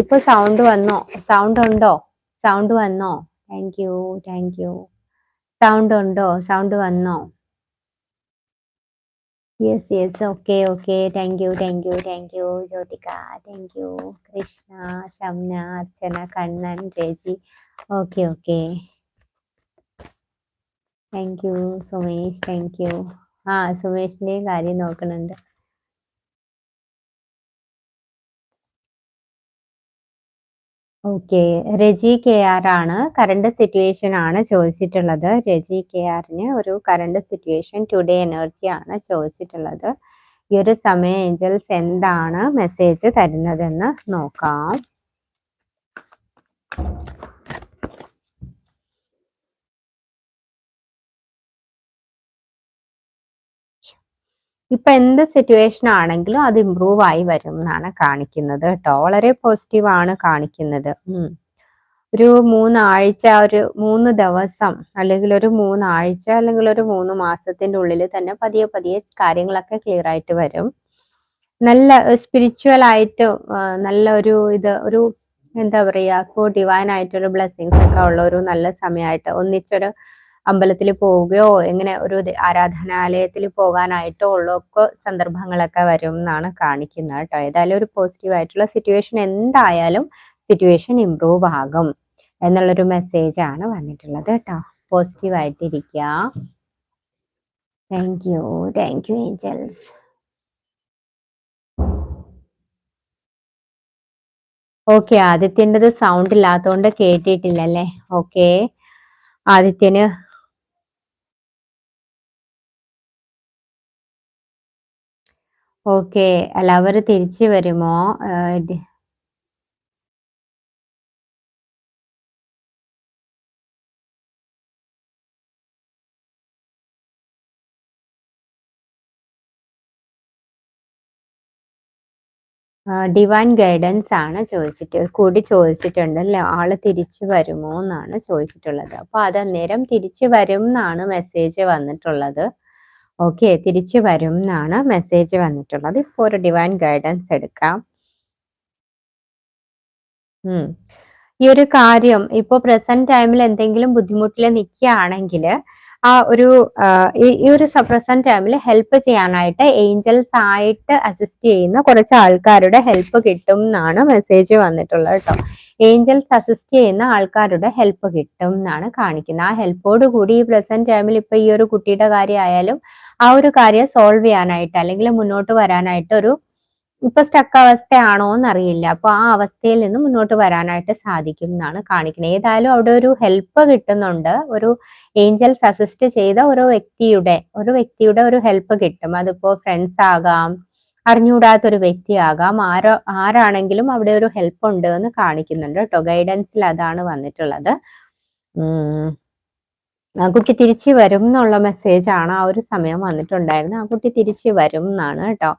ഇപ്പൊ സൗണ്ട് വന്നോ? സൗണ്ട് ഉണ്ടോ? സൗണ്ട് വന്നോ? Thank you thank you sound ഉണ്ടോ? സൗണ്ട് വന്നോ? Yes yes okay okay thank you thank you thank you Jyothika thank you Krishna Shamna Archana Kannan Reji. Okay okay thank you Sumesh thank you ആ സുമേഷിന്റെയും കാര്യം നോക്കുന്നുണ്ട്. Okay Reji K R ആണ് current situation ആണ് ചോദിച്ചിട്ടുള്ളത്. രജി K ആറിന് ഒരു current situation today energy ആണ് ചോദിച്ചിട്ടുള്ളത്. ഈ ഒരു സമയം ഏഞ്ചൽസ് എന്താണ് മെസ്സേജ് തരുന്നതെന്ന് നോക്കാം. ഇപ്പൊ എന്ത് സിറ്റുവേഷൻ ആണെങ്കിലും അത് ഇമ്പ്രൂവ് ആയി വരും എന്നാണ് കാണിക്കുന്നത് കേട്ടോ. വളരെ പോസിറ്റീവ് ആണ് കാണിക്കുന്നത്. ഒരു മൂന്നാഴ്ച ഒരു മൂന്ന് ദിവസം അല്ലെങ്കിൽ ഒരു മൂന്നാഴ്ച അല്ലെങ്കിൽ ഒരു മൂന്ന് മാസത്തിന്റെ ഉള്ളിൽ തന്നെ പതിയെ പതിയെ കാര്യങ്ങളൊക്കെ ക്ലിയർ ആയിട്ട് വരും. നല്ല സ്പിരിച്വൽ ആയിട്ട് നല്ല ഒരു ഇത് ഒരു എന്താ പറയാ ഡിവൈൻ ആയിട്ടൊരു ബ്ലെസ്സിങ്സ് ഒക്കെ ഉള്ള ഒരു നല്ല സമയമായിട്ട് ഒന്നിച്ചൊരു അമ്പലത്തിൽ പോവുകയോ എങ്ങനെ ഒരു ആരാധനാലയത്തിൽ പോകാനായിട്ടോ ഉള്ളൊക്കെ സന്ദർഭങ്ങളൊക്കെ വരും എന്നാണ് കാണിക്കുന്നത് കേട്ടോ. ഏതായാലും ഒരു പോസിറ്റീവ് ആയിട്ടുള്ള സിറ്റുവേഷൻ എന്തായാലും സിറ്റുവേഷൻ ഇമ്പ്രൂവ് ആകും എന്നുള്ളൊരു മെസ്സേജ് ആണ് വന്നിട്ടുള്ളത് കേട്ടോ. പോസിറ്റീവ് ആയിട്ടിരിക്കുക thank you thank you angels okay ആദിത്യന്റെത് sound ഇല്ലാത്തതുകൊണ്ട് കേട്ടിട്ടില്ലല്ലേ? ഓക്കെ ആദിത്യന് ഓക്കെ. അല്ല അവർ തിരിച്ചു വരുമോ? ഡിവൈൻ ഗൈഡൻസ് ആണ് ചോദിച്ചിട്ട് കൂടി ചോദിച്ചിട്ടുണ്ട് അല്ലേ? ആൾ തിരിച്ചു വരുമോ എന്നാണ് ചോദിച്ചിട്ടുള്ളത്. അപ്പൊ അത് അന്നേരം തിരിച്ചു വരും എന്നാണ് മെസ്സേജ് വന്നിട്ടുള്ളത്. ഓക്കെ തിരിച്ചു വരും എന്നാണ് മെസ്സേജ് വന്നിട്ടുള്ളത്. ഇപ്പോൾ ഒരു ഡിവൈൻ ഗൈഡൻസ് എടുക്കാം. ഈ ഒരു കാര്യം ഇപ്പോൾ പ്രസന്റ് ടൈമിൽ എന്തെങ്കിലും ബുദ്ധിമുട്ടിൽ നിൽക്കുകയാണെങ്കിൽ ആ ഒരു ഈ ഒരു പ്രസന്റ് ടൈമിൽ ഹെൽപ്പ് ചെയ്യാനായിട്ട് ഏഞ്ചൽസ് ആയിട്ട് അസിസ്റ്റ് ചെയ്യുന്ന കുറച്ച് ആൾക്കാരുടെ ഹെൽപ്പ് കിട്ടും എന്നാണ് മെസ്സേജ് വന്നിട്ടുള്ളത് കേട്ടോ. ഏഞ്ചൽസ് അസിസ്റ്റ് ചെയ്യുന്ന ആൾക്കാരുടെ ഹെൽപ്പ് കിട്ടും എന്നാണ് കാണിക്കുന്നത്. ആ ഹെൽപ്പോട് കൂടി ഈ പ്രസന്റ് ടൈമിൽ ഇപ്പൊ ഈ ഒരു കുട്ടിയുടെ കാര്യമായാലും ആ ഒരു കാര്യം സോൾവ് ചെയ്യാനായിട്ട് അല്ലെങ്കിൽ മുന്നോട്ട് വരാനായിട്ട് ഒരു ഇപ്പൊ സ്റ്റക്ക് അവസ്ഥയാണോ എന്നറിയില്ല. അപ്പൊ ആ അവസ്ഥയിൽ നിന്ന് മുന്നോട്ട് വരാനായിട്ട് സാധിക്കും എന്നാണ് കാണിക്കുന്നത്. ഏതായാലും അവിടെ ഒരു ഹെൽപ്പ് കിട്ടുന്നുണ്ട്. ഒരു ഏഞ്ചൽസ് അസിസ്റ്റ് ചെയ്ത ഒരു വ്യക്തിയുടെ ഒരു വ്യക്തിയുടെ ഒരു ഹെൽപ്പ് കിട്ടും. അതിപ്പോ ഫ്രണ്ട്സ് ആകാം അറിഞ്ഞുകൂടാത്തൊരു വ്യക്തിയാകാം. ആരോ ആരാണെങ്കിലും അവിടെ ഒരു ഹെൽപ്പ് ഉണ്ട് എന്ന് കാണിക്കുന്നുണ്ട് കേട്ടോ. ഗൈഡൻസിൽ അതാണ് വന്നിട്ടുള്ളത്. കുട്ടി തിരിച്ചു വരും എന്നുള്ള മെസ്സേജ് ആണ് ആ ഒരു സമയം വന്നിട്ടുണ്ടായിരുന്നത്. ആ കുട്ടി തിരിച്ചു വരും എന്നാണ് കേട്ടോ.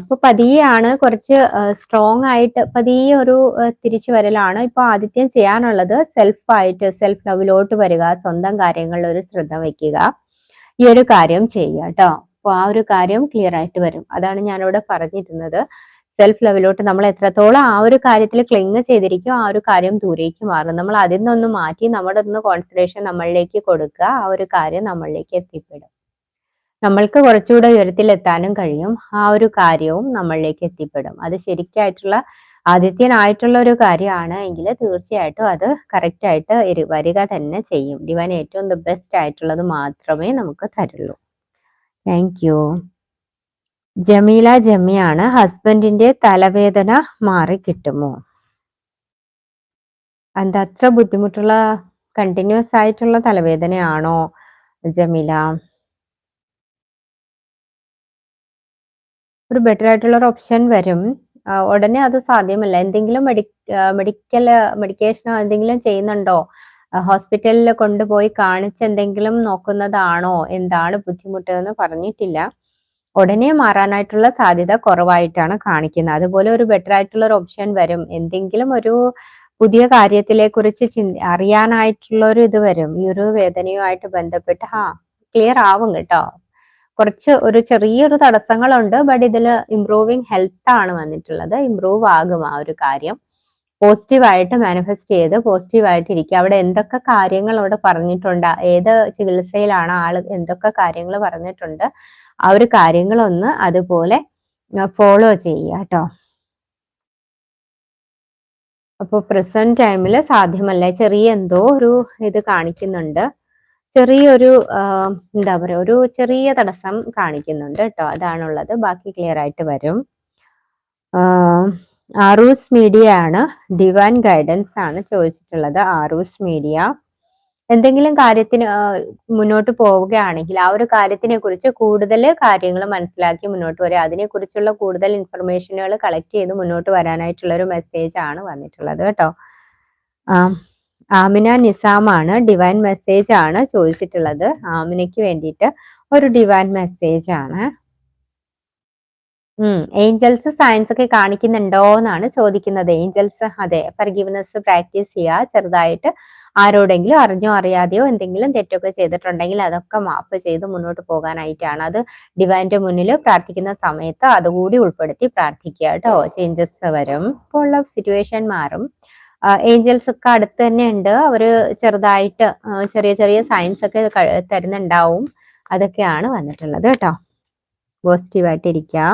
ഇപ്പൊ പതിയെയാണ് കുറച്ച് സ്ട്രോങ് ആയിട്ട് പതിയെ ഒരു തിരിച്ചു വരലാണ് ഇപ്പൊ ആദിത്യം ചെയ്യാനുള്ളത്. സെൽഫ് ആയിട്ട് സെൽഫ് ലവിലോട്ട് വരിക സ്വന്തം കാര്യങ്ങളിൽ ഒരു ശ്രദ്ധ വയ്ക്കുക ഈ ഒരു കാര്യം ചെയ്യുക കേട്ടോ. അപ്പൊ ആ ഒരു കാര്യം ക്ലിയർ ആയിട്ട് വരും. അതാണ് ഞാനിവിടെ പറഞ്ഞിരുന്നത്. സെൽഫ് ലെവലോട്ട് നമ്മൾ എത്രത്തോളം ആ ഒരു കാര്യത്തിൽ ക്ലിങ് ചെയ്തിരിക്കും ആ ഒരു കാര്യം ദൂരേക്ക് മാറും. നമ്മൾ അതിൽ നിന്നൊന്ന് മാറ്റി നമ്മുടെ ഒന്ന് കോൺസെൻട്രേഷൻ നമ്മളിലേക്ക് കൊടുക്കുക ആ ഒരു കാര്യം നമ്മളിലേക്ക് എത്തിപ്പെടും. നമ്മൾക്ക് കുറച്ചുകൂടെ ഉയരത്തിലെത്താനും കഴിയും ആ ഒരു കാര്യവും നമ്മളിലേക്ക് എത്തിപ്പെടും. അത് ശരിക്കായിട്ടുള്ള ആദിത്യനായിട്ടുള്ള ഒരു കാര്യമാണ് എങ്കിൽ തീർച്ചയായിട്ടും അത് കറക്റ്റ് ആയിട്ട് വരിക തന്നെ ചെയ്യും. ഡിവൈൻ ഏറ്റവും ദ ബെസ്റ്റ് ആയിട്ടുള്ളത് മാത്രമേ നമുക്ക് തരുള്ളൂ. താങ്ക് ജമീല ജമിയാണ് ഹസ്ബൻഡിന്റെ തലവേദന മാറി കിട്ടുമോ? എന്താ അത്ര ബുദ്ധിമുട്ടുള്ള കണ്ടിന്യൂസ് ആയിട്ടുള്ള തലവേദനയാണോ ജമീല? ഒരു ബെറ്റർ ആയിട്ടുള്ള ഒരു ഓപ്ഷൻ വരും ഉടനെ അത് സാധ്യമല്ല. എന്തെങ്കിലും മെഡി മെഡിക്കൽ മെഡിക്കേഷനോ എന്തെങ്കിലും ചെയ്യുന്നുണ്ടോ? ഹോസ്പിറ്റലിൽ കൊണ്ടുപോയി കാണിച്ച് എന്തെങ്കിലും നോക്കുന്നതാണോ? എന്താണ് ബുദ്ധിമുട്ട് എന്ന് പറഞ്ഞിട്ടില്ല. ഉടനെ മാറാനായിട്ടുള്ള സാധ്യത കുറവായിട്ടാണ് കാണിക്കുന്നത്. അതുപോലെ ഒരു ബെറ്റർ ആയിട്ടുള്ള ഒരു ഓപ്ഷൻ വരും. എന്തെങ്കിലും ഒരു പുതിയ കാര്യത്തിലെ കുറിച്ച് അറിയാനായിട്ടുള്ള ഒരു ഇത് വരും. ഈ ഒരു വേദനയുമായിട്ട് ബന്ധപ്പെട്ട്. ഹാ ക്ലിയർ ആവും കേട്ടോ. കുറച്ച് ഒരു ചെറിയൊരു തടസ്സങ്ങളുണ്ട് ബട്ട് ഇതിൽ ഇംപ്രൂവിങ് ഹെൽത്ത് ആണ് വന്നിട്ടുള്ളത്. ഇംപ്രൂവ് ആകും ആ ഒരു കാര്യം. പോസിറ്റീവായിട്ട് മാനിഫെസ്റ്റ് ചെയ്ത് പോസിറ്റീവായിട്ട് ഇരിക്കുക. അവിടെ എന്തൊക്കെ കാര്യങ്ങൾ അവിടെ പറഞ്ഞിട്ടുണ്ട്? ഏത് ചികിത്സയിലാണ് ആൾ എന്തൊക്കെ കാര്യങ്ങൾ പറഞ്ഞിട്ടുണ്ട്? ആ ഒരു കാര്യങ്ങളൊന്ന് അതുപോലെ ഫോളോ ചെയ്യുക കേട്ടോ. അപ്പോൾ പ്രസന്റ് ടൈമിൽ സാധ്യമല്ല. ചെറിയ എന്തോ ഒരു ഇത് കാണിക്കുന്നുണ്ട്. ചെറിയൊരു എന്താ പറയുക ഒരു ചെറിയ തടസ്സം കാണിക്കുന്നുണ്ട് കേട്ടോ. അതാണുള്ളത്. ബാക്കി ക്ലിയർ ആയിട്ട് വരും. ആറൂസ് മീഡിയ ആണ്. ഡിവൈൻ ഗൈഡൻസ് ആണ് ചോദിച്ചിട്ടുള്ളത്. ആറൂസ് മീഡിയ എന്തെങ്കിലും കാര്യത്തിന് മുന്നോട്ട് പോവുകയാണെങ്കിൽ ആ ഒരു കാര്യത്തിനെ കുറിച്ച് കൂടുതൽ കാര്യങ്ങൾ മനസ്സിലാക്കി മുന്നോട്ട് വരിക. അതിനെക്കുറിച്ചുള്ള കൂടുതൽ ഇൻഫർമേഷനുകൾ കളക്ട് ചെയ്ത് മുന്നോട്ട് വരാനായിട്ടുള്ള ഒരു മെസ്സേജ് ആണ് വന്നിട്ടുള്ളത് കേട്ടോ. ആമിന നിസാമാണ് ഡിവൈൻ മെസ്സേജ് ആണ് ചോദിച്ചിട്ടുള്ളത്. ആമിനയ്ക്ക് വേണ്ടിയിട്ട് ഒരു ഡിവൈൻ മെസ്സേജ് ആണ്. ഏഞ്ചൽസ് സയൻസ് ഒക്കെ കാണിക്കുന്നുണ്ടോ എന്നാണ് ചോദിക്കുന്നത്. ഏഞ്ചൽസ് അതെ ഫർഗീവ്നെസ് പ്രാക്ടീസ് ചെയ്യുക ചെറുതായിട്ട് ആരോടെങ്കിലും അറിഞ്ഞോ അറിയാതെയോ എന്തെങ്കിലും തെറ്റൊക്കെ ചെയ്തിട്ടുണ്ടെങ്കിൽ അതൊക്കെ മാപ്പ് ചെയ്ത് മുന്നോട്ട് പോകാനായിട്ടാണ്. അത് ഡിവൈന്റെ മുന്നിൽ പ്രാർത്ഥിക്കുന്ന സമയത്ത് അതുകൂടി ഉൾപ്പെടുത്തി പ്രാർത്ഥിക്കുക കേട്ടോ. ചേഞ്ചസ് വരും. ഇപ്പോൾ ഉള്ള സിറ്റുവേഷൻ മാറും. ഏഞ്ചൽസ് ഒക്കെ അടുത്ത് തന്നെ ഉണ്ട്. അവർ ചെറുതായിട്ട് ചെറിയ ചെറിയ സയൻസ് ഒക്കെ തരുന്നുണ്ടാവും. അതൊക്കെയാണ് വന്നിട്ടുള്ളത് കേട്ടോ. പോസിറ്റീവായിട്ട് ഇരിക്കുക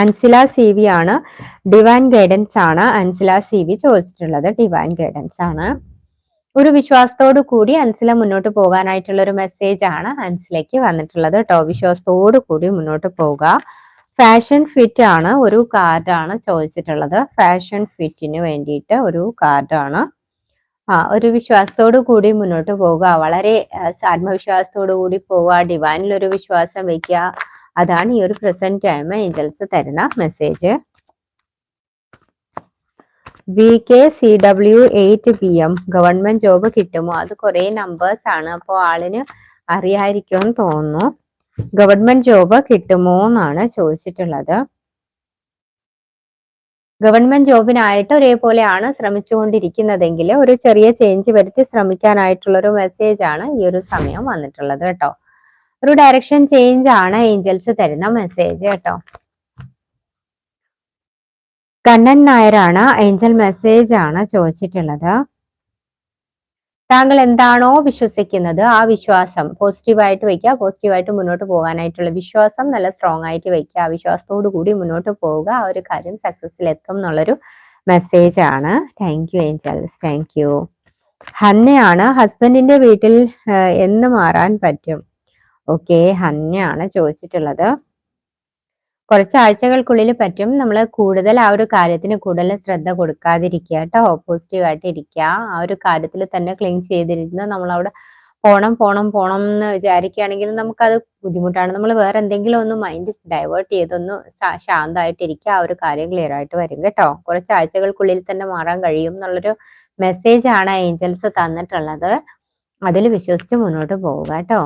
അൻസില സി വി ആണ്. ഡിവൈൻ ഗൈഡൻസ് ആണ് അൻസില സി വി ചോദിച്ചിട്ടുള്ളത്. ഡിവൈൻ ഗൈഡൻസ് ആണ്. ഒരു വിശ്വാസത്തോടു കൂടി അൻസില മുന്നോട്ട് പോകാനായിട്ടുള്ള ഒരു മെസ്സേജ് ആണ് അൻസിലേക്ക് വന്നിട്ടുള്ളത് കേട്ടോ. വിശ്വാസത്തോടു കൂടി മുന്നോട്ട് പോവുക. ഫാഷൻ ഫിറ്റ് ആണ് ഒരു കാർഡാണ് ചോദിച്ചിട്ടുള്ളത്. ഫാഷൻ ഫിറ്റിന് വേണ്ടിയിട്ട് ഒരു കാർഡാണ് ആ ഒരു വിശ്വാസത്തോടു കൂടി മുന്നോട്ട് പോവുക. വളരെ ആത്മവിശ്വാസത്തോടു കൂടി പോവുക. ഡിവൈനിൽ ഒരു വിശ്വാസം വെക്കുക അതാണ് ഈ ഒരു പ്രസന്റ് ടൈം ഏഞ്ചൽസ് തരുന്ന message V K C W eight P M government job കിട്ടുമോ? അത് കുറെ നമ്പേഴ്സ് ആണ്. അപ്പോൾ ആളിന് അറിയായിരിക്കുമെന്ന് തോന്നുന്നു. ഗവൺമെന്റ് ജോബ് കിട്ടുമോ എന്നാണ് ചോദിച്ചിട്ടുള്ളത്. ഗവൺമെന്റ് ജോബിനായിട്ട് ഒരേപോലെയാണ് ശ്രമിച്ചുകൊണ്ടിരിക്കുന്നതെങ്കിൽ ഒരു ചെറിയ ചേഞ്ച് വരുത്തി ശ്രമിക്കാനായിട്ടുള്ള ഒരു മെസ്സേജ് ആണ് ഈ ഒരു സമയം വന്നിട്ടുള്ളത് കേട്ടോ. ഒരു ഡയറക്ഷൻ ചേഞ്ച് ആണ് ഏഞ്ചൽസ് തരുന്ന മെസ്സേജ് കേട്ടോ. കണ്ണൻ നായരാണ് ഏഞ്ചൽ മെസ്സേജ് ആണ് ചോദിച്ചിട്ടുള്ളത്. താങ്കൾ എന്താണോ വിശ്വസിക്കുന്നത് ആ വിശ്വാസം പോസിറ്റീവായിട്ട് വയ്ക്കുക പോസിറ്റീവായിട്ട് മുന്നോട്ട് പോകാനായിട്ടുള്ള വിശ്വാസം നല്ല സ്ട്രോങ് ആയിട്ട് വയ്ക്കുക ആ വിശ്വാസത്തോടു കൂടി മുന്നോട്ട് പോവുക ആ ഒരു കാര്യം സക്സസ്സിൽ എത്തും എന്നുള്ളൊരു മെസ്സേജ് ആണ്. Thank you angels thank you ഹന്നയാണ് ഹസ്ബൻഡിന്റെ വീട്ടിൽ എന്ന് മാറാൻ പറ്റും. ഓക്കെ ഹന്നയാണ് ചോദിച്ചിട്ടുള്ളത്. കുറച്ചാഴ്ചകൾക്കുള്ളിൽ പറ്റും. നമ്മൾ കൂടുതൽ ആ ഒരു കാര്യത്തിന് കൂടുതൽ ശ്രദ്ധ കൊടുക്കാതിരിക്കുക കേട്ടോ. പോസിറ്റീവ് ആയിട്ട് ഇരിക്കുക ആ ഒരു കാര്യത്തിൽ തന്നെ ക്ലീൻ നമ്മൾ അവിടെ പോണം പോണം പോണം എന്ന് വിചാരിക്കുകയാണെങ്കിൽ നമുക്കത് ബുദ്ധിമുട്ടാണ്. നമ്മൾ വേറെ എന്തെങ്കിലും ഒന്ന് മൈൻഡ് ഡൈവേർട്ട് ചെയ്തൊന്ന് ശാന്തമായിട്ടിരിക്കുക. ആ ഒരു കാര്യം ക്ലിയർ ആയിട്ട് വരും കേട്ടോ. കുറച്ച് ആഴ്ചകൾക്കുള്ളിൽ തന്നെ മാറാൻ കഴിയും എന്നുള്ളൊരു മെസ്സേജ് ആണ് ഏഞ്ചൽസ് തന്നിട്ടുള്ളത്. അതിൽ വിശ്വസിച്ച് മുന്നോട്ട് പോവുക കേട്ടോ.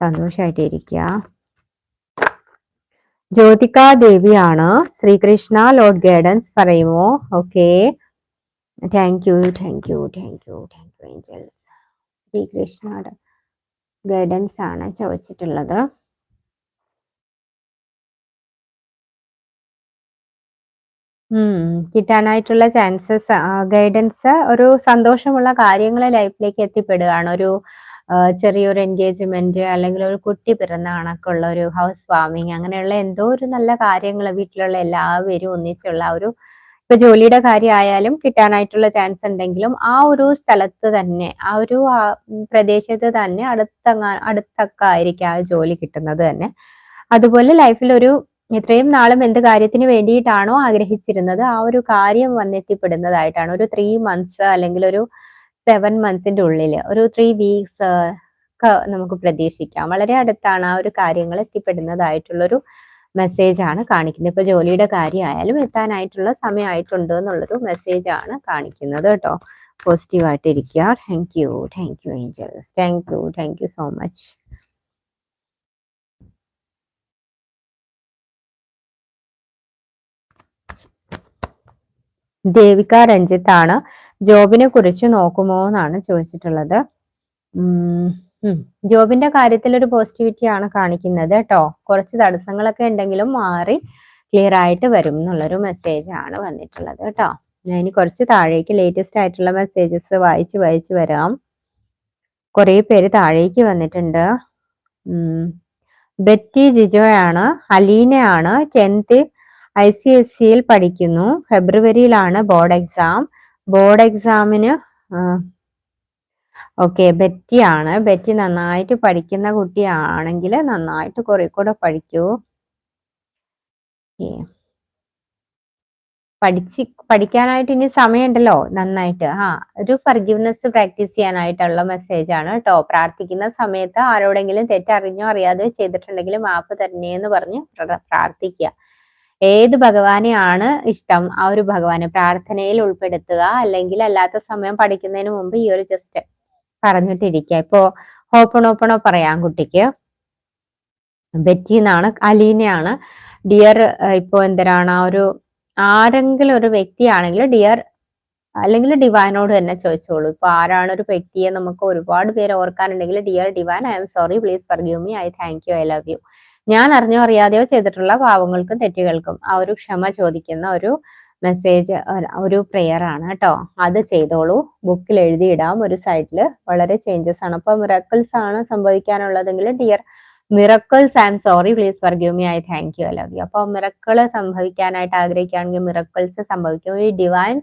സന്തോഷമായിട്ടിരിക്കുക ജ്യോതിക ദേവിയാണ്. ശ്രീകൃഷ്ണ ലോഡ് ഗൈഡൻസ് പറയുമോ? Okay thank you thank you thank you thank you angels ശ്രീകൃഷ്ണയുടെ guidance ആണ് ചോദിച്ചിട്ടുള്ളത്. കിട്ടാനായിട്ടുള്ള ചാൻസസ് ഗൈഡൻസ് ഒരു സന്തോഷമുള്ള കാര്യങ്ങൾ ലൈഫിലേക്ക് എത്തിപ്പെടുകയാണ്. ഒരു ചെറിയൊരു എൻഗേജ്മെന്റ് അല്ലെങ്കിൽ ഒരു കുട്ടി പിറന്ന കണക്കുള്ള ഒരു ഹൗസ് വാമിങ് അങ്ങനെയുള്ള എന്തോ ഒരു നല്ല കാര്യങ്ങൾ വീട്ടിലുള്ള എല്ലാവരും ഒന്നിച്ചുള്ള ഒരു ഇപ്പൊ ജോലിയുടെ കാര്യമായാലും കിട്ടാനായിട്ടുള്ള ചാൻസ് ഉണ്ടെങ്കിലും ആ ഒരു സ്ഥലത്ത് തന്നെ ആ ഒരു പ്രദേശത്ത് തന്നെ അടുത്തങ്ങ അടുത്തൊക്കെ ആയിരിക്കും ആ ജോലി കിട്ടുന്നത് തന്നെ. അതുപോലെ ലൈഫിൽ ഒരു ഇത്രയും നാളും എന്ത് കാര്യത്തിന് വേണ്ടിയിട്ടാണോ ആഗ്രഹിച്ചിരുന്നത് ആ ഒരു കാര്യം വന്നെത്തിപ്പെടുന്നതായിട്ടാണ്. ഒരു ത്രീ മന്ത്സ് അല്ലെങ്കിൽ ഒരു സെവൻ മന്ത്സിന്റെ ഉള്ളിൽ ഒരു ത്രീ വീക്സ് നമുക്ക് പ്രതീക്ഷിക്കാം. വളരെ അടുത്താണ് ആ ഒരു കാര്യങ്ങൾ എത്തിപ്പെടുന്നതായിട്ടുള്ളൊരു മെസ്സേജ് ആണ് കാണിക്കുന്നത്. ഇപ്പൊ ജോലിയുടെ കാര്യമായാലും എത്താനായിട്ടുള്ള സമയമായിട്ടുണ്ട് എന്നുള്ളൊരു മെസ്സേജ് ആണ് കാണിക്കുന്നത് കേട്ടോ. പോസിറ്റീവ് ആയിട്ട് ഇരിക്കുക. Thank you thank you angels thank you thank you so much Devika രഞ്ജിത്താണ്. ജോബിനെ കുറിച്ച് നോക്കുമോ എന്നാണ് ചോദിച്ചിട്ടുള്ളത് ജോബിന്റെ കാര്യത്തിൽ ഒരു പോസിറ്റിവിറ്റി ആണ് കാണിക്കുന്നത് കേട്ടോ. കുറച്ച് തടസ്സങ്ങളൊക്കെ ഉണ്ടെങ്കിലും മാറി ക്ലിയർ ആയിട്ട് വരും എന്നുള്ളൊരു മെസ്സേജ് ആണ് വന്നിട്ടുള്ളത് കേട്ടോ. ഞാൻ ഇനി കുറച്ച് താഴേക്ക് ലേറ്റസ്റ്റ് ആയിട്ടുള്ള മെസ്സേജസ് വായിച്ച് വായിച്ച് വരാം. കുറേ പേര് താഴേക്ക് വന്നിട്ടുണ്ട്. ബെറ്റി ജിജോയാണ്. അലീനയാണ്. ടെൻത്ത് ഐ സി എസ് സിയിൽ പഠിക്കുന്നു. ഫെബ്രുവരിയിലാണ് ബോർഡ് എക്സാം. ബോർഡ് എക്സാമിന് ഓക്കെ ബെറ്റി ആണ് ബെറ്റി നന്നായിട്ട് പഠിക്കുന്ന കുട്ടിയാണെങ്കിൽ നന്നായിട്ട് കുറെ കൂടെ പഠിക്കൂ പഠിച്ച് പഠിക്കാനായിട്ട് ഇനി സമയമുണ്ടല്ലോ നന്നായിട്ട്. ആ ഒരു ഫർഗീവ്നെസ് പ്രാക്ടീസ് ചെയ്യാനായിട്ടുള്ള മെസ്സേജ് ആണ് കേട്ടോ പ്രാർത്ഥിക്കുന്ന സമയത്ത് ആരോടെങ്കിലും തെറ്ററിഞ്ഞോ അറിയാതെ ചെയ്തിട്ടുണ്ടെങ്കിൽ മാപ്പ് തരണേന്ന് പറഞ്ഞ് പ്രാർത്ഥിക്കുക. ഏത് ഭഗവാനെയാണ് ഇഷ്ടം? ആ ഒരു ഭഗവാനെ പ്രാർത്ഥനയിൽ ഉൾപ്പെടുത്തുക അല്ലെങ്കിൽ അല്ലാത്ത സമയം പഠിക്കുന്നതിന് മുമ്പ് ഈ ഒരു ജസ്റ്റ് പറഞ്ഞിട്ടിരിക്കുക. ഇപ്പോ ഓപ്പണോ പറയാം കുട്ടിക്ക്. ബെറ്റി എന്നാണ് അലീനയാണ്. ഡിയർ ഇപ്പോ എന്തരാണ് ആ ഒരു ആരെങ്കിലും ഒരു വ്യക്തിയാണെങ്കിൽ ഡിയർ അല്ലെങ്കിൽ ഡിവൈനോട് തന്നെ ചോദിച്ചോളൂ. ഇപ്പൊ ആരാണ് ഒരു വ്യക്തിയെ നമുക്ക് ഒരുപാട് പേര് ഓർക്കാനുണ്ടെങ്കിൽ dear divine I'm sorry please forgive me I thank you I love you ഞാൻ അറിഞ്ഞോ അറിയാതെയോ ചെയ്തിട്ടുള്ള പാവങ്ങൾക്കും തെറ്റുകൾക്കും ആ ഒരു ക്ഷമ ചോദിക്കുന്ന ഒരു മെസ്സേജ് ഒരു പ്രെയർ ആണ് കേട്ടോ. അത് ചെയ്തോളൂ. ബുക്കിൽ എഴുതിയിടാം. ഒരു സൈഡിൽ വളരെ ചേഞ്ചസ് ആണ്. അപ്പൊ മിറക്കിൾസ് ആണ് സംഭവിക്കാനുള്ളതെങ്കിൽ dear miracles and sorry please forgive me I thank you love you അപ്പോൾ മിറക്കിൾ സംഭവിക്കാനായിട്ട് ആഗ്രഹിക്കുകയാണെങ്കിൽ മിറക്കിൾസ് സംഭവിക്കും. ഈ ഡിവൈൻ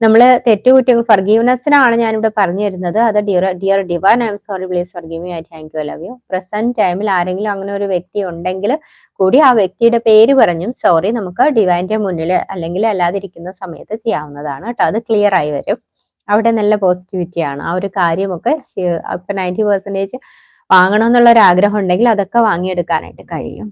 നമ്മൾ തെറ്റുകുറ്റങ്ങൾ ഫർഗീവ്നെസ്സിനാണ് ഞാനിവിടെ പറഞ്ഞു തരുന്നത് അത് dear dear divine I'm sorry please forgive I thank you love you present ടൈമിൽ ആരെങ്കിലും അങ്ങനെ ഒരു വ്യക്തി ഉണ്ടെങ്കിൽ കൂടി ആ വ്യക്തിയുടെ പേര് പറഞ്ഞും സോറി നമുക്ക് ഡിവൈന്റെ മുന്നിൽ അല്ലെങ്കിൽ അല്ലാതിരിക്കുന്ന സമയത്ത് ചെയ്യാവുന്നതാണ് കേട്ടോ. അത് ക്ലിയർ ആയി വരും. അവിടെ നല്ല പോസിറ്റിവിറ്റി ആണ്. ആ ഒരു കാര്യമൊക്കെ ഇപ്പൊ നയന്റി പെർസെന്റേജ് വാങ്ങണമെന്നുള്ള ഒരു ആഗ്രഹം ഉണ്ടെങ്കിൽ അതൊക്കെ വാങ്ങിയെടുക്കാനായിട്ട് കഴിയും.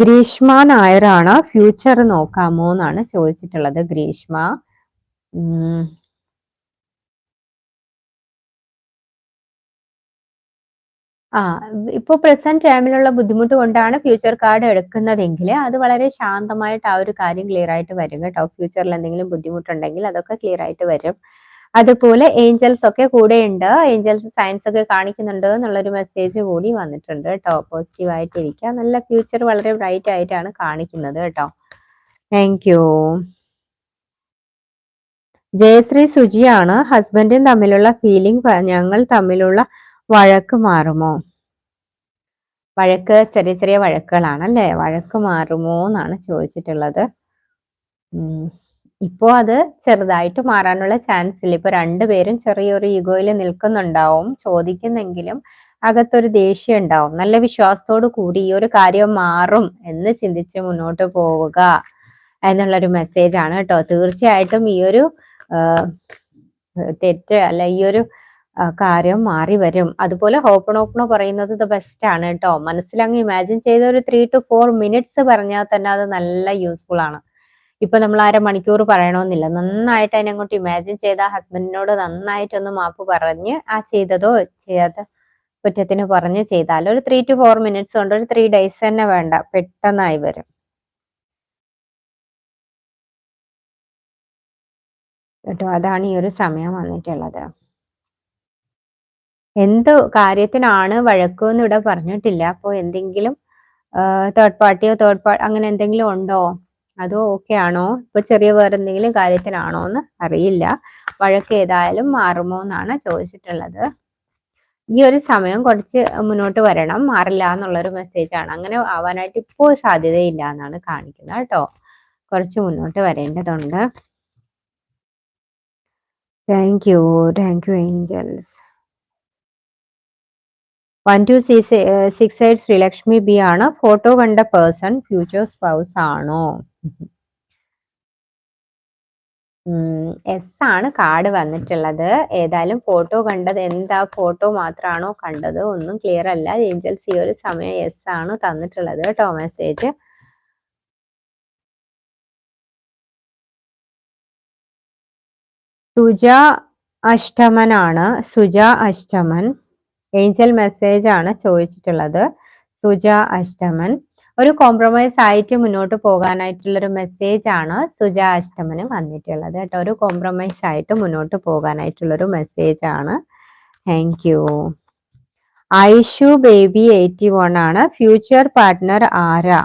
ഗ്രീഷ്മ നായരാണ് ഫ്യൂച്ചർ നോക്കാമോ എന്നാണ് ചോദിച്ചിട്ടുള്ളത്. ഗ്രീഷ്മ ആ ഇപ്പൊ പ്രസന്റ് ടൈമിലുള്ള ബുദ്ധിമുട്ട് കൊണ്ടാണ് ഫ്യൂച്ചർ കാർഡ് എടുക്കുന്നതെങ്കിൽ അത് വളരെ ശാന്തമായിട്ട് ആ ഒരു കാര്യം ക്ലിയർ ആയിട്ട് വരും കേട്ടോ. ഫ്യൂച്ചറിൽ എന്തെങ്കിലും ബുദ്ധിമുട്ടുണ്ടെങ്കിൽ അതൊക്കെ ക്ലിയർ ആയിട്ട് വരും. അതുപോലെ ഏഞ്ചൽസ് ഒക്കെ കൂടെ ഉണ്ട് ഏഞ്ചൽസ് സയൻസ് ഒക്കെ കാണിക്കുന്നുണ്ട് എന്നുള്ളൊരു മെസ്സേജ് കൂടി വന്നിട്ടുണ്ട് കേട്ടോ. പോസിറ്റീവ് ആയിട്ടിരിക്കുക നല്ല ഫ്യൂച്ചർ വളരെ ബ്രൈറ്റ് ആയിട്ടാണ് കാണിക്കുന്നത് കേട്ടോ. താങ്ക് യു ജയശ്രീ സുജിയാണ്. ഹസ്ബൻഡും തമ്മിലുള്ള ഫീലിംഗ് ഞങ്ങൾ തമ്മിലുള്ള വഴക്ക് മാറുമോ? വഴക്ക് ചെറിയ ചെറിയ വഴക്കുകളാണ് അല്ലേ വഴക്ക് മാറുമോ എന്നാണ് ചോദിച്ചിട്ടുള്ളത്. ഇപ്പോ അത് ചെറുതായിട്ട് മാറാനുള്ള ചാൻസ് ഇല്ല. ഇപ്പൊ രണ്ടുപേരും ചെറിയൊരു ഈഗോയിൽ നിൽക്കുന്നുണ്ടാവും. ചോദിക്കുന്നെങ്കിലും അകത്തൊരു ദേഷ്യം ഉണ്ടാവും. നല്ല വിശ്വാസത്തോടു കൂടി ഈ ഒരു കാര്യം മാറും എന്ന് ചിന്തിച്ച് മുന്നോട്ട് പോവുക എന്നുള്ളൊരു മെസ്സേജ് ആണ് കേട്ടോ. തീർച്ചയായിട്ടും ഈ ഒരു തെറ്റ് അല്ല ഈ ഒരു കാര്യം മാറി വരും. അതുപോലെ ഹോപ്പൺ ഓപ്പണോ പറയുന്നത് ദ ബെസ്റ്റ് ആണ് കേട്ടോ. മനസ്സിലങ്ങ് ഇമാജിൻ ചെയ്ത ഒരു ത്രീ ടു ഫോർ മിനിറ്റ്സ് പറഞ്ഞാൽ തന്നെ അത് നല്ല യൂസ്ഫുൾ ആണ്. ഇപ്പൊ നമ്മൾ അര മണിക്കൂർ പറയണമെന്നില്ല നന്നായിട്ട് അതിനെ അങ്ങോട്ട് ഇമാജിൻ ചെയ്ത ഹസ്ബൻഡിനോട് നന്നായിട്ടൊന്ന് മാപ്പ് പറഞ്ഞ് ആ ചെയ്തതോ ചെയ്യാത്ത കുറ്റത്തിന് പറഞ്ഞ് ചെയ്താൽ ഒരു ത്രീ ടു ഫോർ മിനിറ്റ്സ് കൊണ്ട് ഒരു ത്രീ ഡേയ്സ് തന്നെ വേണ്ട. പെട്ടെന്നായി വരും. കേട്ടോ അതാണ് ഈ ഒരു സമയം വന്നിട്ടുള്ളത്. എന്ത് കാര്യത്തിനാണ് വഴക്കെന്ന് ഇവിടെ പറഞ്ഞിട്ടില്ല. അപ്പോൾ എന്തെങ്കിലും തേർഡ് പാർട്ടിയോ തേർഡ് പാർട്ടി അങ്ങനെ എന്തെങ്കിലും ഉണ്ടോ? അതോ ഓക്കെ ആണോ? ഇപ്പൊ ചെറിയ വേറെന്തെങ്കിലും കാര്യത്തിനാണോ എന്ന് അറിയില്ല. വഴക്ക് ഏതായാലും മാറുമോ എന്നാണ് ചോദിച്ചിട്ടുള്ളത്. ഈ ഒരു സമയം കുറച്ച് മുന്നോട്ട് വരണം. മാറില്ല എന്നുള്ളൊരു മെസ്സേജ് ആണ്. അങ്ങനെ ആവാനായിട്ട് ഇപ്പോൾ സാധ്യതയില്ല എന്നാണ് കാണിക്കുന്നത് കേട്ടോ. കുറച്ച് മുന്നോട്ട് വരേണ്ടതുണ്ട്. Thank you thank you angels one two six six eight Sreelakshmi B ആണ്. ഫോട്ടോ കണ്ട പേഴ്സൺ ഫ്യൂച്ചർ സ്പൗസ് ആണോ? എസ് ആണ് കാർഡ് വന്നിട്ടുള്ളത്. ഏതായാലും ഫോട്ടോ കണ്ടത് എന്താ ഫോട്ടോ മാത്രമാണോ കണ്ടത്? ഒന്നും ക്ലിയർ അല്ല. ഏഞ്ചൽസ് ഈ ഒരു സമയം എസ് ആണ് തന്നിട്ടുള്ളത് കേട്ടോ മെസ്സേജ് സുജ അഷ്ടമനാണ് സുജ അഷ്ടമൻ. ഏഞ്ചൽ മെസ്സേജ് ആണ് ചോദിച്ചിട്ടുള്ളത്. സുജ അഷ്ടമൻ. ഒരു കോംപ്രമൈസ് ആയിട്ട് മുന്നോട്ട് പോകാനായിട്ടുള്ള ഒരു മെസ്സേജ് ആണ് സുജ അഷ്ടമന് വന്നിട്ടുള്ളത് കേട്ടോ. ഒരു കോംപ്രമൈസ് ആയിട്ട് മുന്നോട്ട് പോകാനായിട്ടുള്ള ഒരു മെസ്സേജ് ആണ്. Thank you Aishu baby eighty one ആണ്. ഫ്യൂച്ചർ പാർട്ട്ണർ ആരാ?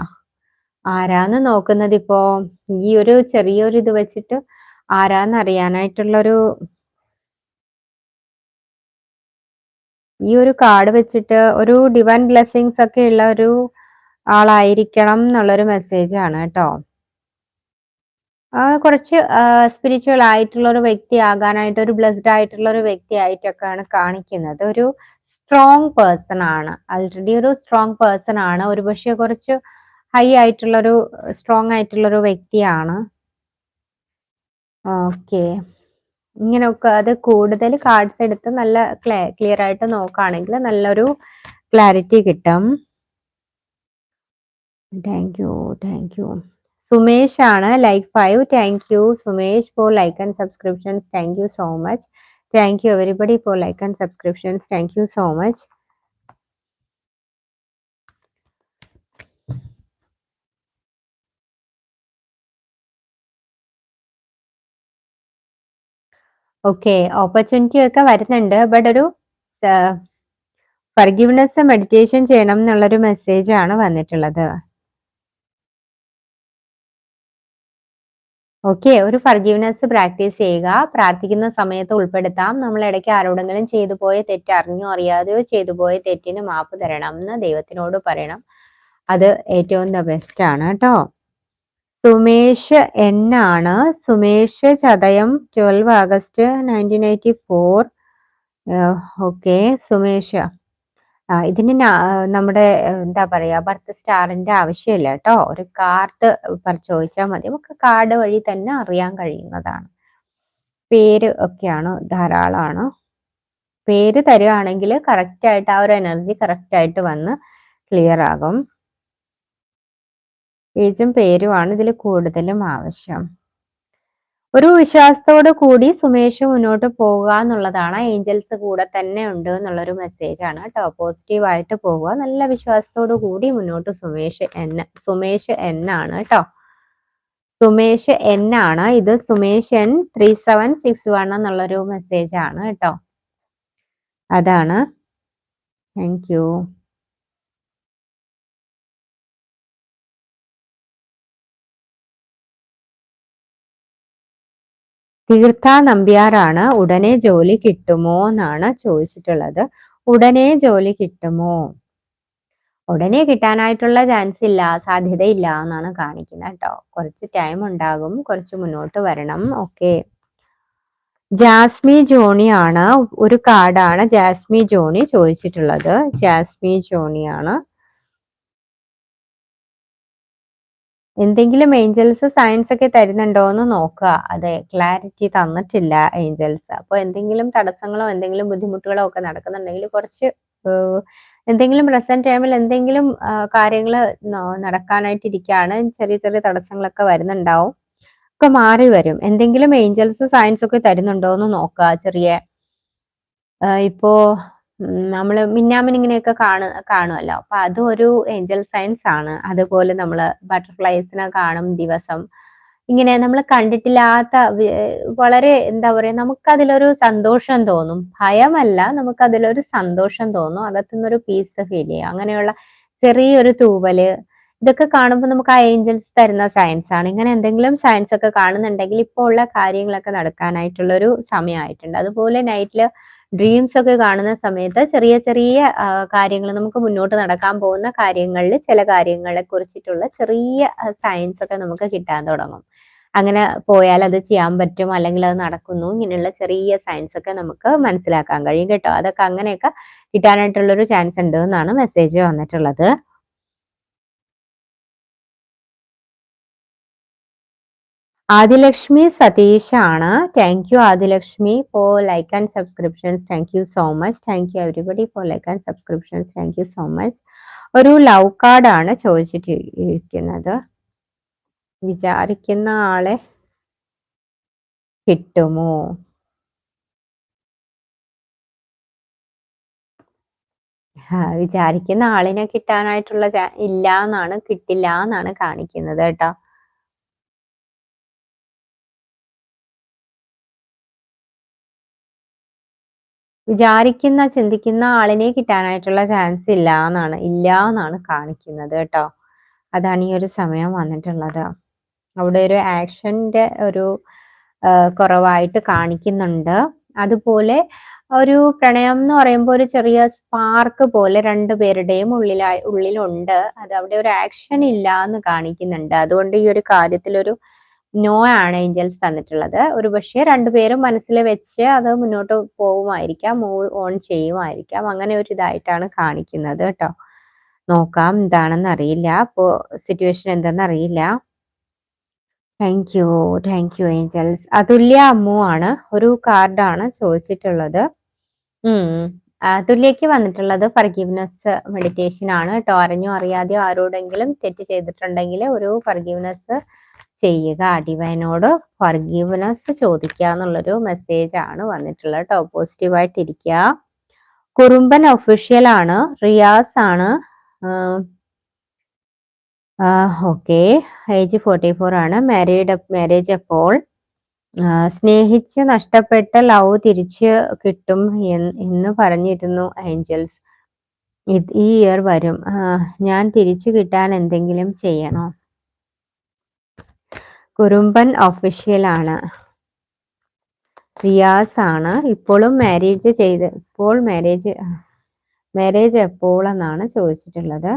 ആരാന്ന് നോക്കുന്നത് ഇപ്പോ ഈ ഒരു ചെറിയൊരു ഇത് വെച്ചിട്ട് ആരാന്ന് അറിയാനായിട്ടുള്ളൊരു ഈ ഒരു കാർഡ് വെച്ചിട്ട് ഒരു ഡിവൈൻ ബ്ലെസ്സിങ്സ് ഒക്കെ ഉള്ള ഒരു ആളായിരിക്കണം എന്നുള്ളൊരു മെസ്സേജ് ആണ് കേട്ടോ. കുറച്ച് സ്പിരിച്വൽ ആയിട്ടുള്ള ഒരു വ്യക്തി ആകാനായിട്ട് ഒരു ബ്ലെസ്ഡ് ആയിട്ടുള്ള ഒരു വ്യക്തി ആയിട്ടൊക്കെയാണ് കാണിക്കുന്നത്. ഒരു സ്ട്രോങ് പേഴ്സൺ ആണ്. ആൾറെഡി ഒരു സ്ട്രോങ് പേഴ്സൺ ആണ്. ഒരുപക്ഷെ കുറച്ച് ഹൈ ആയിട്ടുള്ളൊരു സ്ട്രോങ് ആയിട്ടുള്ളൊരു വ്യക്തിയാണ്. ഓക്കെ. ഇങ്ങനെയൊക്കെ അത് കൂടുതൽ കാർഡ്സ് എടുത്ത് നല്ല ക്ലിയർ ആയിട്ട് നോക്കുകയാണെങ്കിൽ നല്ലൊരു ക്ലാരിറ്റി കിട്ടും. Thank you thank you Sumesh ആണ് like five thank you Sumesh for like and subscriptions thank you so much thank you everybody for like and subscriptions thank you so much okay opportunity ഒക്കെ വരുന്നുണ്ട് but ഒരു forgiveness meditation ചെയ്യണം എന്നുള്ളൊരു message ആണ് വന്നിട്ടുള്ളത്. Okay ഒരു forgiveness practice ചെയ്യുക. പ്രാർത്ഥിക്കുന്ന സമയത്ത് ഉൾപ്പെടുത്താം. നമ്മൾ ഇടയ്ക്ക് ആരോടെങ്കിലും ചെയ്തു പോയ തെറ്റ് അറിഞ്ഞോ അറിയാതെയോ ചെയ്തു പോയ തെറ്റിന് മാപ്പ് തരണം എന്ന് ദൈവത്തിനോട് പറയണം. അത് ഏറ്റവും ദ ബെസ്റ്റ് ആണ് കേട്ടോ. സുമേഷ് ആണ്. Sumesh Chathayam twelve August nineteen eighty four okay Sumesh. ഇതിന് നമ്മുടെ എന്താ പറയാ ബർത്ത് സ്റ്റാറിന്റെ ആവശ്യമില്ല കേട്ടോ. ഒരു കാർഡ് ചോദിച്ചാൽ മതി. നമുക്ക് കാർഡ് വഴി തന്നെ അറിയാൻ കഴിയുന്നതാണ്. പേര് ഒക്കെയാണ് ധാരാളമാണ് പേര് തരുവാണെങ്കിൽ കറക്റ്റ് ആയിട്ട് ആ ഒരു എനർജി കറക്റ്റ് ആയിട്ട് വന്ന് ക്ലിയർ ആകും. ഏജും പേരുമാണ് ഇതിൽ കൂടുതലും ആവശ്യം. ഒരു വിശ്വാസത്തോട് കൂടി സുമേഷ് മുന്നോട്ട് പോവുക എന്നുള്ളതാണ് ഏഞ്ചൽസ് കൂടെ തന്നെ ഉണ്ട് എന്നുള്ളൊരു മെസ്സേജ് ആണ് കേട്ടോ. പോസിറ്റീവ് ആയിട്ട് പോവുക നല്ല വിശ്വാസത്തോടു കൂടി മുന്നോട്ട് സുമേഷ് എന്ന സുമേഷ് എന്നാണ് കേട്ടോ. സുമേഷ് എന്നാണ് ഇത് Sumesh N three seven six one എന്നുള്ളൊരു മെസ്സേജ് ആണ് കേട്ടോ. അതാണ്. താങ്ക് യു തീർത്ഥ നമ്പ്യാറാണ് ഉടനെ ജോലി കിട്ടുമോ എന്നാണ് ചോദിച്ചിട്ടുള്ളത്. ഉടനെ ജോലി കിട്ടുമോ? ഉടനെ കിട്ടാനായിട്ടുള്ള ചാൻസ് ഇല്ല സാധ്യതയില്ല എന്നാണ് കാണിക്കുന്നത് കേട്ടോ. കുറച്ച് ടൈം ഉണ്ടാകും കുറച്ച് മുന്നോട്ട് വരണം. ഓക്കെ ജാസ്മി ജോണി ആണ് ഒരു കാർഡാണ് ജാസ്മി ജോണി ചോദിച്ചിട്ടുള്ളത്. ജാസ്മി ജോണിയാണ്. എന്തെങ്കിലും ഏഞ്ചൽസ് സയൻസ് ഒക്കെ തരുന്നുണ്ടോ എന്ന് നോക്കുക. അതെ ക്ലാരിറ്റി തന്നിട്ടില്ല ഏഞ്ചൽസ് അപ്പോൾ എന്തെങ്കിലും തടസ്സങ്ങളോ എന്തെങ്കിലും ബുദ്ധിമുട്ടുകളോ ഒക്കെ നടക്കുന്നുണ്ടെങ്കിൽ കുറച്ച് എന്തെങ്കിലും പ്രസന്റ് ടൈമിൽ എന്തെങ്കിലും കാര്യങ്ങൾ നടക്കാനായിട്ടിരിക്കുകയാണ്. ചെറിയ ചെറിയ തടസ്സങ്ങളൊക്കെ വരുന്നുണ്ടാവും. ഒക്കെ മാറി വരും. എന്തെങ്കിലും ഏഞ്ചൽസ് സയൻസ് ഒക്കെ തരുന്നുണ്ടോ എന്ന് നോക്കുക. ചെറിയ ഇപ്പോ നമ്മൾ മിന്നാമിനിങ്ങനെയൊക്കെ കാണു കാണുമല്ലോ അപ്പൊ അതും ഒരു ഏഞ്ചൽ സയൻസ് ആണ്. അതുപോലെ നമ്മൾ ബട്ടർഫ്ലൈസിനെ കാണും ദിവസം. ഇങ്ങനെ നമ്മൾ കണ്ടിട്ടില്ലാത്ത വളരെ എന്താ പറയാ നമുക്കതിലൊരു സന്തോഷം തോന്നും. ഭയമല്ല നമുക്കതിലൊരു സന്തോഷം തോന്നും. അകത്തുനിന്നൊരു പീസ് ഫീൽ ചെയ്യും. അങ്ങനെയുള്ള ചെറിയൊരു തൂവൽ. ഇതൊക്കെ കാണുമ്പോൾ നമുക്ക് ആ ഏഞ്ചൽസ് തരുന്ന സയൻസ് ആണ്. ഇങ്ങനെ എന്തെങ്കിലും സയൻസ് ഒക്കെ കാണുന്നുണ്ടെങ്കിൽ ഇപ്പോൾ ഉള്ള കാര്യങ്ങളൊക്കെ നടക്കാനായിട്ടുള്ള ഒരു സമയമായിട്ടുണ്ട്. അതുപോലെ നൈറ്റിൽ ഡ്രീംസ് ഒക്കെ കാണുന്ന സമയത്ത് ചെറിയ ചെറിയ കാര്യങ്ങൾ നമുക്ക് മുന്നോട്ട് നടക്കാൻ പോകുന്ന കാര്യങ്ങളിൽ ചില കാര്യങ്ങളെ കുറിച്ചിട്ടുള്ള ചെറിയ സയൻസ് ഒക്കെ നമുക്ക് കിട്ടാൻ തുടങ്ങും. അങ്ങനെ പോയാൽ അത് ചെയ്യാൻ പറ്റും അല്ലെങ്കിൽ അത് നടക്കുന്നു ഇങ്ങനെയുള്ള ചെറിയ സയൻസ് ഒക്കെ നമുക്ക് മനസ്സിലാക്കാൻ കഴിയും കേട്ടോ. അതൊക്കെ അങ്ങനെയൊക്കെ കിട്ടാനായിട്ടുള്ളൊരു ചാൻസ് ഉണ്ട് എന്നാണ് മെസ്സേജ് വന്നിട്ടുള്ളത്. ആദിലക്ഷ്മി സതീഷ് ആണ് thank you Adilakshmi for like and subscriptions thank you so much thank you everybody for like and subscriptions thank you so much ഒരു ലവ് കാർഡ് ആണ് ചോദിച്ചിട്ടിരിക്കുന്നത്. വിചാരിക്കുന്ന ആളെ കിട്ടുമോ? വിചാരിക്കുന്ന ആളിനെ കിട്ടാനായിട്ടുള്ള ഇല്ല എന്നാണ് കിട്ടില്ല എന്നാണ് കാണിക്കുന്നത് കേട്ടോ. വിചാരിക്കുന്ന ചിന്തിക്കുന്ന ആളിനെ കിട്ടാനായിട്ടുള്ള ചാൻസ് ഇല്ല എന്നാണ് ഇല്ല എന്നാണ് കാണിക്കുന്നത് കേട്ടോ. അതാണ് ഈ ഒരു സമയം വന്നിട്ടുള്ളത്. അവിടെ ഒരു ആക്ഷന്റെ ഒരു കുറവായിട്ട് കാണിക്കുന്നുണ്ട്. അതുപോലെ ഒരു പ്രണയം എന്ന് പറയുമ്പോൾ ഒരു ചെറിയ സ്പാർക്ക് പോലെ രണ്ടുപേരുടെയും ഉള്ളിലായി ഉള്ളിലുണ്ട്. അത് അവിടെ ഒരു ആക്ഷൻ ഇല്ല എന്ന് കാണിക്കുന്നുണ്ട്. അതുകൊണ്ട് ഈ ഒരു കാര്യത്തിൽ ഒരു നോ ആണ് ഏഞ്ചൽസ് തന്നിട്ടുള്ളത്. ഒരു പക്ഷേ രണ്ടുപേരും മനസ്സിൽ വെച്ച് അത് മുന്നോട്ട് പോവുമായിരിക്കാം മൂവ് ഓൺ ചെയ്യുമായിരിക്കാം. അങ്ങനെ ഒരു ഇതായിട്ടാണ് കാണിക്കുന്നത് കേട്ടോ. നോക്കാം എന്താണെന്ന് അറിയില്ല. അപ്പോ സിറ്റുവേഷൻ എന്താണെന്ന് അറിയില്ല. Thank you thank you angels Athulya Ammu ആണ്. ഒരു കാർഡാണ് ചോദിച്ചിട്ടുള്ളത്. ഉം. അതുല്യക്ക് വന്നിട്ടുള്ളത് ഫർഗീവ്നെസ് മെഡിറ്റേഷൻ ആണ് കേട്ടോ. അറിഞ്ഞോ അറിയാതെയോ ആരോടെങ്കിലും തെറ്റ് ചെയ്തിട്ടുണ്ടെങ്കിൽ ഒരു ഫർഗീവ്നെസ് ചെയ്യുക. അടിവനോട് ഫർഗീവ്നെസ് ചോദിക്കുക എന്നുള്ളൊരു മെസ്സേജ് ആണ് വന്നിട്ടുള്ളത് കേട്ടോ. പോസിറ്റീവായിട്ട് ആയിട്ടിരിക്കുക കുറുമ്പൻ ഒഫീഷ്യൽ ആണ്. റിയാസ് ആണ്. ഓക്കെ. ഏജ് ഫോർട്ടി ഫോർ ആണ്. മാരീഡ് മാരേജ് അപ്പോൾ സ്നേഹിച്ച് നഷ്ടപ്പെട്ട ലവ് തിരിച്ച് കിട്ടും എന്ന് പറഞ്ഞിരുന്നു ഏഞ്ചൽസ് ഈ ഇയർ വരും. ഞാൻ തിരിച്ചു കിട്ടാൻ എന്തെങ്കിലും ചെയ്യണോ? കുറുമ്പൻ ഒഫീഷ്യൽ ആണ്. റിയാസ് ആണ്. ഇപ്പോഴും മാരേജ് ചെയ്ത് ഇപ്പോൾ മാരേജ് മാരേജ് എപ്പോൾ എന്നാണ് ചോദിച്ചിട്ടുള്ളത്.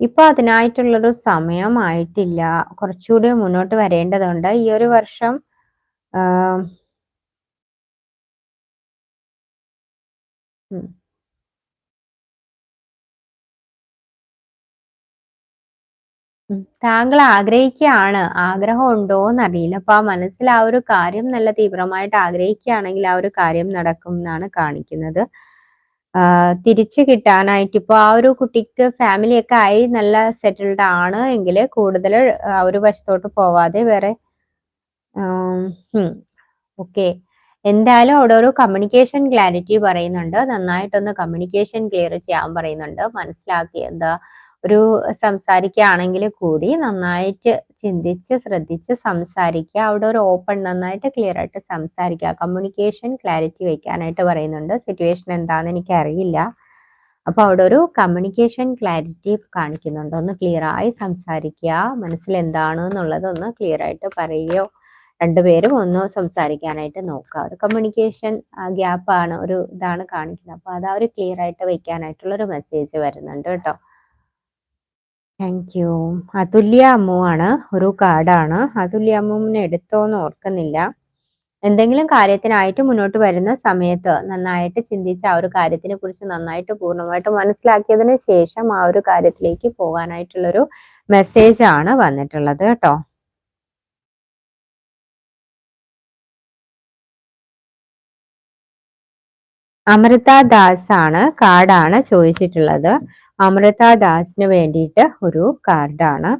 ഇപ്പൊ അതിനായിട്ടുള്ളൊരു സമയമായിട്ടില്ല. കുറച്ചുകൂടി മുന്നോട്ട് വരേണ്ടതുണ്ട്. ഈ ഒരു വർഷം താങ്കൾ ആഗ്രഹിക്കുകയാണ് ആഗ്രഹം ഉണ്ടോ എന്നറിയില്ല അപ്പൊ ആ മനസ്സിൽ ആ ഒരു കാര്യം നല്ല തീവ്രമായിട്ട് ആഗ്രഹിക്കുകയാണെങ്കിൽ ആ ഒരു കാര്യം നടക്കും എന്നാണ് കാണിക്കുന്നത്. തിരിച്ചു കിട്ടാനായിട്ട് ഇപ്പൊ ആ ഒരു കുട്ടിക്ക് ഫാമിലി ഒക്കെ ആയി നല്ല സെറ്റിൽഡ് ആണ് എങ്കിൽ കൂടുതൽ ആ ഒരു വശത്തോട്ട് പോവാതെ വേറെ ഓക്കെ. എന്തായാലും അവിടെ ഒരു കമ്മ്യൂണിക്കേഷൻ ക്ലാരിറ്റി പറയുന്നുണ്ട്. നന്നായിട്ടൊന്ന് കമ്മ്യൂണിക്കേഷൻ ക്ലിയർ ചെയ്യാൻ പറയുന്നുണ്ട്. മനസ്സിലാക്കി എന്താ ഒരു സംസാരിക്കുകയാണെങ്കിൽ കൂടി നന്നായിട്ട് ചിന്തിച്ച് ശ്രദ്ധിച്ച് സംസാരിക്കുക. അവിടെ ഒരു ഓപ്പൺ നന്നായിട്ട് ക്ലിയർ ആയിട്ട് സംസാരിക്കുക. കമ്മ്യൂണിക്കേഷൻ ക്ലാരിറ്റി വയ്ക്കാനായിട്ട് പറയുന്നുണ്ട്. സിറ്റുവേഷൻ എന്താണെന്ന് എനിക്ക് അറിയില്ല അപ്പൊ അവിടെ ഒരു കമ്മ്യൂണിക്കേഷൻ ക്ലാരിറ്റി കാണിക്കുന്നുണ്ട്. ഒന്ന് ക്ലിയർ ആയി സംസാരിക്കുക. മനസ്സിൽ എന്താണ് എന്നുള്ളത് ഒന്ന് ക്ലിയർ ആയിട്ട് പറയുകയോ രണ്ടുപേരും ഒന്ന് സംസാരിക്കാനായിട്ട് നോക്കുക. ഒരു കമ്മ്യൂണിക്കേഷൻ ഗ്യാപ്പാണ് ഒരു ഇതാണ് കാണിക്കുന്നത്. അപ്പൊ അത് ഒരു ക്ലിയർ ആയിട്ട് വയ്ക്കാനായിട്ടുള്ള ഒരു മെസ്സേജ് വരുന്നുണ്ട് കേട്ടോ. താങ്ക് യു അതുല്യ അമ്മു ആണ് ഒരു കാർഡാണ് അതുല്യ അമ്മുവിനെ എടുത്തോന്ന് ഓർക്കുന്നില്ല. എന്തെങ്കിലും കാര്യത്തിനായിട്ട് മുന്നോട്ട് വരുന്ന സമയത്ത് നന്നായിട്ട് ചിന്തിച്ച് ആ ഒരു കാര്യത്തിനെ കുറിച്ച് നന്നായിട്ട് പൂർണമായിട്ട് മനസ്സിലാക്കിയതിന് ശേഷം ആ ഒരു കാര്യത്തിലേക്ക് പോകാനായിട്ടുള്ളൊരു മെസ്സേജ് ആണ് വന്നിട്ടുള്ളത് കേട്ടോ. അമൃത ദാസ് ആണ് കാർഡാണ് ചോദിച്ചിട്ടുള്ളത്. അമൃത ദാസിന് വേണ്ടിയിട്ട് ഒരു കാർഡാണ്.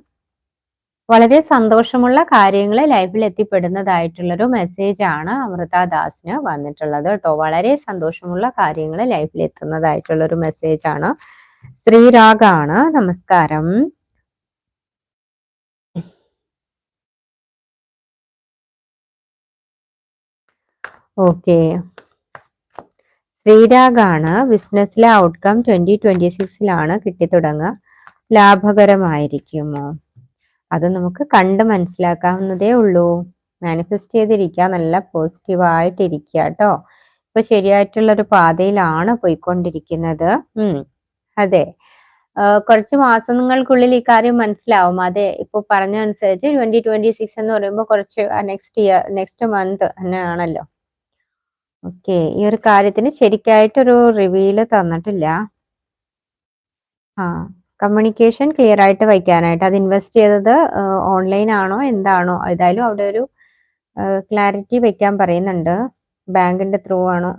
വളരെ സന്തോഷമുള്ള കാര്യങ്ങൾ ലൈഫിൽ എത്തിപ്പെടുന്നതായിട്ടുള്ളൊരു മെസ്സേജ് ആണ് അമൃത ദാസിന് വന്നിട്ടുള്ളത് കേട്ടോ. വളരെ സന്തോഷമുള്ള കാര്യങ്ങൾ ലൈഫിൽ എത്തുന്നതായിട്ടുള്ള ഒരു മെസ്സേജ് ആണ് ശ്രീരാഗാണ് നമസ്കാരം. ഓക്കെ. ശ്രീരാഗാണ് ബിസിനസ്സിലെ ഔട്ട്കം ട്വന്റി ട്വന്റി സിക്സിലാണ് കിട്ടിത്തുടങ്ങുക. ലാഭകരമായിരിക്കുമോ? അത് നമുക്ക് കണ്ട് മനസ്സിലാക്കാവുന്നതേ ഉള്ളൂ. മാനിഫെസ്റ്റ് ചെയ്തിരിക്കുക നല്ല പോസിറ്റീവായിട്ടിരിക്കുക കേട്ടോ. ഇപ്പൊ ശരിയായിട്ടുള്ള ഒരു പാതയിലാണ് പോയിക്കൊണ്ടിരിക്കുന്നത്. ഉം അതെ. കുറച്ച് മാസങ്ങൾക്കുള്ളിൽ ഈ കാര്യം മനസ്സിലാവും. അതെ ഇപ്പൊ പറഞ്ഞ അനുസരിച്ച് ട്വന്റി ട്വന്റി സിക്സ് എന്ന് പറയുമ്പോൾ കുറച്ച് നെക്സ്റ്റ് ഇയർ നെക്സ്റ്റ് മന്ത് തന്നെയാണല്ലോ. ഓക്കെ. ഈ ഒരു കാര്യത്തിന് ശരിക്കായിട്ടൊരു റിവീൽ തന്നിട്ടില്ല. ആ കമ്മ്യൂണിക്കേഷൻ ക്ലിയർ ആയിട്ട് വയ്ക്കാനായിട്ട്. അത് ഇൻവെസ്റ്റ് ചെയ്തത് ഓൺലൈൻ ആണോ എന്താണോ? ഏതായാലും അവിടെ ഒരു ക്ലാരിറ്റി വെക്കാൻ പറയുന്നുണ്ട്. ബാങ്കിന്റെ ത്രൂ ആണോ?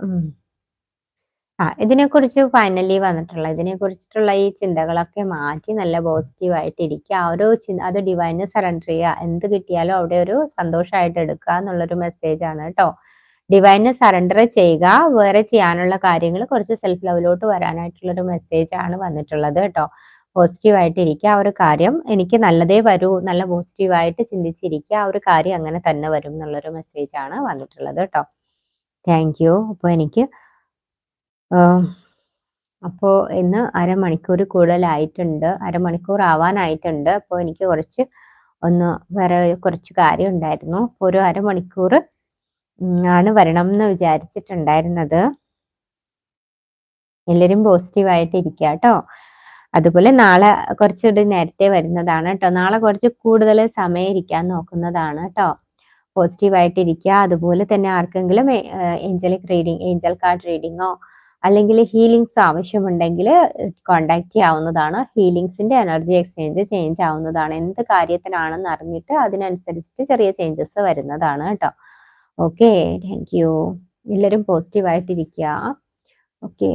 ആ ഇതിനെക്കുറിച്ച് ഫൈനലി വന്നിട്ടുള്ള ഇതിനെക്കുറിച്ചിട്ടുള്ള ഈ ചിന്തകളൊക്കെ മാറ്റി നല്ല പോസിറ്റീവ് ആയിട്ട് ഇരിക്കുക ആ ഒരു ചിന്ത അത് ഡിവൈന് സറണ്ടർ ചെയ്യുക. എന്ത് കിട്ടിയാലും അവിടെ ഒരു സന്തോഷമായിട്ട് എടുക്കുക എന്നുള്ളൊരു മെസ്സേജ് ആണ് കേട്ടോ. ഡിവൈന് സറണ്ടർ ചെയ്യുക. വേറെ ചെയ്യാനുള്ള കാര്യങ്ങൾ കുറച്ച് സെൽഫ് ലവിലോട്ട് വരാനായിട്ടുള്ളൊരു മെസ്സേജ് ആണ് വന്നിട്ടുള്ളത് കേട്ടോ. പോസിറ്റീവ് ആയിട്ട് ഇരിക്കുക ആ ഒരു കാര്യം. എനിക്ക് നല്ലതേ വരൂ നല്ല പോസിറ്റീവായിട്ട് ചിന്തിച്ചിരിക്കുക ആ ഒരു കാര്യം അങ്ങനെ തന്നെ വരും എന്നുള്ളൊരു മെസ്സേജ് ആണ് വന്നിട്ടുള്ളത് കേട്ടോ. താങ്ക് യു അപ്പോൾ എനിക്ക് അപ്പോൾ ഇന്ന് അരമണിക്കൂർ കൂടുതലായിട്ടുണ്ട്. അരമണിക്കൂർ ആവാനായിട്ടുണ്ട്. അപ്പോൾ എനിക്ക് കുറച്ച് ഒന്ന് വേറെ കുറച്ച് കാര്യം ഉണ്ടായിരുന്നു അപ്പോൾ ഒരു അരമണിക്കൂർ ആണ് വരണം എന്ന് വിചാരിച്ചിട്ടുണ്ടായിരുന്നത്. എല്ലാവരും പോസിറ്റീവായിട്ട് ഇരിക്കുക കേട്ടോ അതുപോലെ നാളെ കുറച്ചുകൂടി നേരത്തെ വരുന്നതാണ് കേട്ടോ നാളെ കുറച്ച് കൂടുതൽ സമയം ഇരിക്കാൻ നോക്കുന്നതാണ് കേട്ടോ പോസിറ്റീവായിട്ട് ഇരിക്കുക അതുപോലെ തന്നെ ആർക്കെങ്കിലും ഏഞ്ചലിക് റീഡിങ് ഏഞ്ചൽ കാർഡ് റീഡിങ്ങോ അല്ലെങ്കിൽ ഹീലിങ്സ് ആവശ്യമുണ്ടെങ്കിൽ കോണ്ടാക്ട് ചെയ്യാവുന്നതാണ്. ഹീലിങ്സിന്റെ എനർജി എക്സ്ചേഞ്ച് ചേഞ്ച് ആവുന്നതാണ്. എന്ത് കാര്യത്തിനാണെന്ന് അറിഞ്ഞിട്ട് അതിനനുസരിച്ചിട്ട് ചെറിയ ചേഞ്ചസ് വരുന്നതാണ് കേട്ടോ ഓക്കെ താങ്ക് യു എല്ലാവരും പോസിറ്റീവായിട്ടിരിക്കുക ഓക്കെ